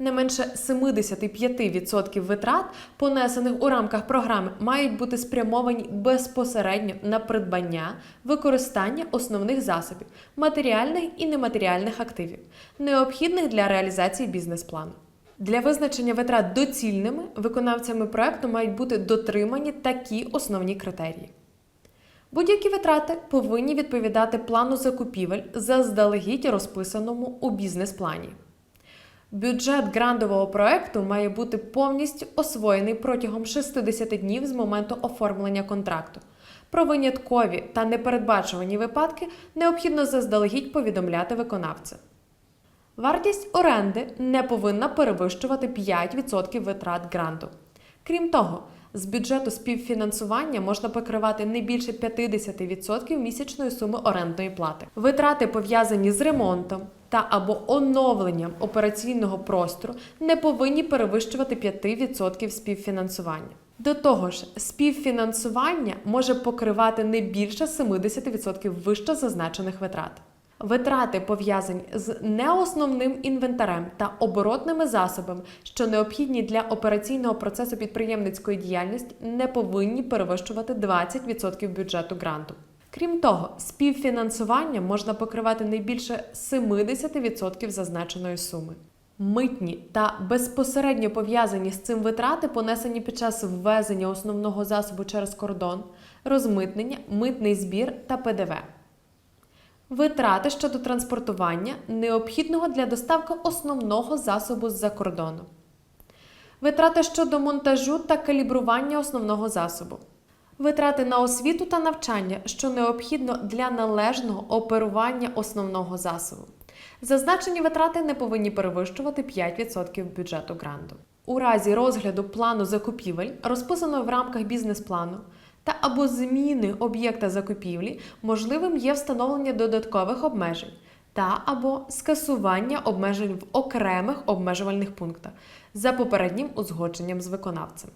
Не менше 75% витрат, понесених у рамках програми, мають бути спрямовані безпосередньо на придбання, використання основних засобів, матеріальних і нематеріальних активів, необхідних для реалізації бізнес-плану. Для визначення витрат доцільними виконавцями проекту мають бути дотримані такі основні критерії. Будь-які витрати повинні відповідати плану закупівель заздалегідь розписаному у бізнес-плані. Бюджет грандового проекту має бути повністю освоєний протягом 60 днів з моменту оформлення контракту. Про виняткові та непередбачувані випадки необхідно заздалегідь повідомляти виконавця. Вартість оренди не повинна перевищувати 5% витрат гранту. Крім того, з бюджету співфінансування можна покривати не більше 50% місячної суми орендної плати. Витрати, пов'язані з ремонтом та або оновленням операційного простору, не повинні перевищувати 5% співфінансування. До того ж, співфінансування може покривати не більше 70% вище зазначених витрат. Витрати пов'язані з неосновним інвентарем та оборотними засобами, що необхідні для операційного процесу підприємницької діяльності, не повинні перевищувати 20% бюджету гранту. Крім того, співфінансування можна покривати не більше 70% зазначеної суми. Митні та безпосередньо пов'язані з цим витрати, понесені під час ввезення основного засобу через кордон, розмитнення, митний збір та ПДВ. Витрати щодо транспортування, необхідного для доставки основного засобу з-за кордону. Витрати щодо монтажу та калібрування основного засобу. Витрати на освіту та навчання, що необхідно для належного оперування основного засобу. Зазначені витрати не повинні перевищувати 5% бюджету гранту. У разі розгляду плану закупівель, розписаного в рамках бізнес-плану, та або зміни об'єкта закупівлі, можливим є встановлення додаткових обмежень та або скасування обмежень в окремих обмежувальних пунктах за попереднім узгодженням з виконавцем.